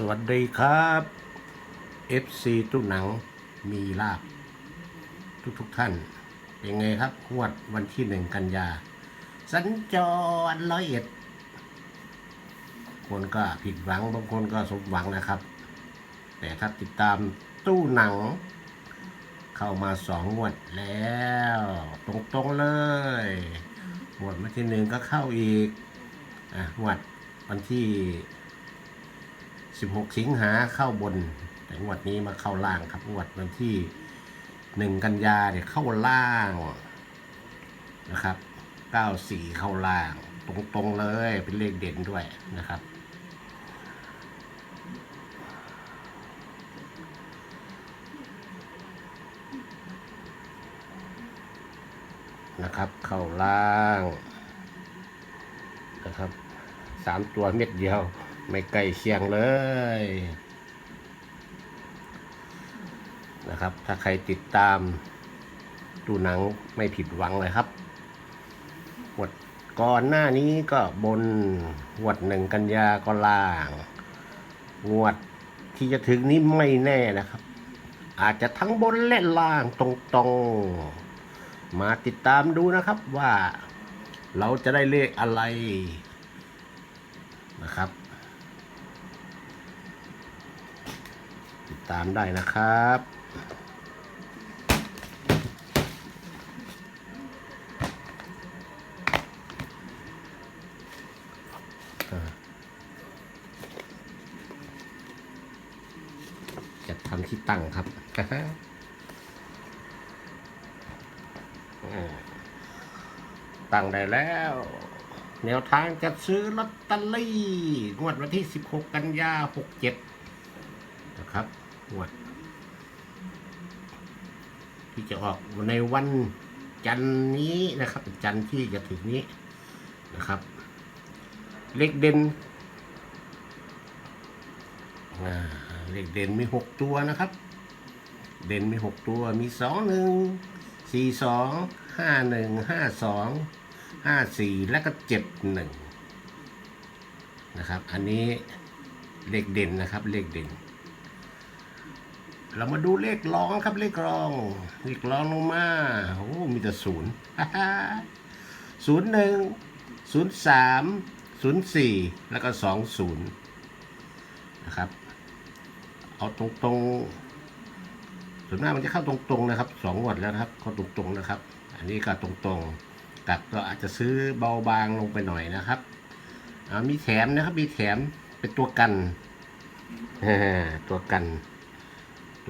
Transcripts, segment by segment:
สวัสดีครับ FC ตุ้หนังมีลาบ ทุกทุกท่าน เป็นไงครับงวดวันที่หนึ่งกันยา สัญจรร้อยเอ็ด คนก็ผิดหวังบางคนก็สมหวังนะครับ แต่ถ้าติดตามตู้หนัง เข้ามาสองงวดแล้ว ตรงๆเลยงวดวันที่หนึ่งก็เข้าอีกอะงวดวันที่ 16 สิงหาเข้าบนแต่งวดนี้มาเข้าล่างครับงวดวันที่ 1 กันยาเนี่ยเข้าล่างนะครับ 94 เข้าล่าง ตรงๆเลยเป็นเลขเด่นด้วยนะครับนะครับ เข้าล่าง นะครับสามตัวเม็ดเดียว ไม่ใกล้เคียงเลยนะครับ ถ้าใครติดตามดูหนังไม่ผิดหวังเลยครับหวดก่อนหน้านี้ก็บนหวดหนึ่งกันยาก็ล่างงวดที่จะถึงนี้ไม่แน่นะครับ อาจจะทั้งบนและล่างตรงๆ มาติดตามดูนะครับว่าเราจะได้เลขอะไรนะครับ ตามได้นะครับจะทำที่ตั้งครับตั้งได้แล้ว แนวทางจะซื้อลอตเตอรี่ งวดวันที่ 16 กันยา 67 นะครับ งวด ที่จะออกในวันจันนี้นะครับ จันที่จะถึงนี้นะครับ เลขเด่นเลขเด่นมีหกตัวนะครับ เด่นมีหกตัวมีสองหนึ่งสี่สองห้าหนึ่งห้าสองห้าสี่และก็เจ็ดหนึ่งนะครับ อันนี้เลขเด่นนะครับ เลขเด่น เรามาดูเลขรองครับเลขรองเลขรองลงมาโอ้มีแต่ศูนย์ศูนย์หนึ่งศูนย์สามศูนย์สี่แล้วก็สองศูนย์นะครับ เอาตรงๆส่วนมากมันจะเข้าตรงๆนะครับสองงวดแล้วครับเข้าตรงๆนะครับ อันนี้ก็ตรงๆกับก็อาจจะซื้อเบาบางลงไปหน่อยนะครับมีแถมนะครับมีแถมเป็นตัวกันตัวกัน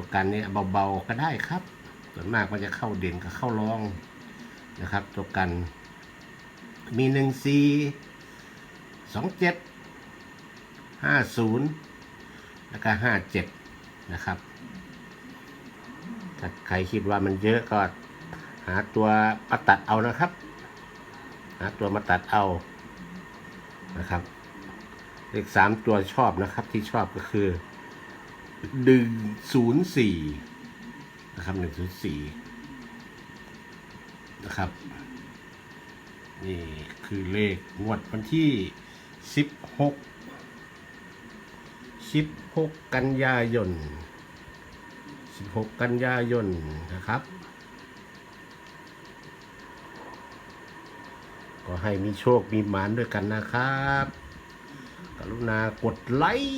ตัวกันนี่เบาๆก็ได้ครับ ส่วนมากมันจะเข้าเด่นกับเข้ารองนะครับ ตัวกันมีหนึ่งสี่สองเจ็ดห้าศูนย์แล้วก็ห้าเจ็ดนะครับ ถ้าใครคิดว่ามันเยอะก็หาตัวมาตัดเอานะครับ หาตัวมาตัดเอานะครับ เลขสามตัวชอบนะครับที่ชอบก็คือ หนึ่งศูนย์สี่นะครับหนึ่งศูนย์สี่นะครับ นี่คือเลขงวดวันที่สิบหกสิบหกกันยายนสิบหกกันยายนนะครับ ก็ให้มีโชคมีหมานด้วยกันนะครับ กรุณากดไลค์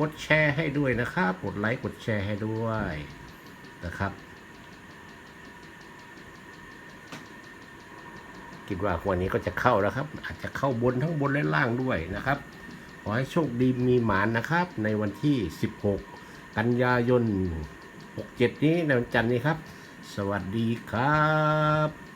กดแชร์ให้ด้วยนะครับ กดไลค์กดแชร์ให้ด้วยนะครับ คิดว่าวันนี้ก็จะเข้าแล้วครับ อาจจะเข้าบนทั้งบนและล่างด้วยนะครับ ขอให้โชคดีมีหมานนะครับ ในวันที่ 16 กันยายน 67 นี้ในวันจันทร์นี้ครับ สวัสดีครับ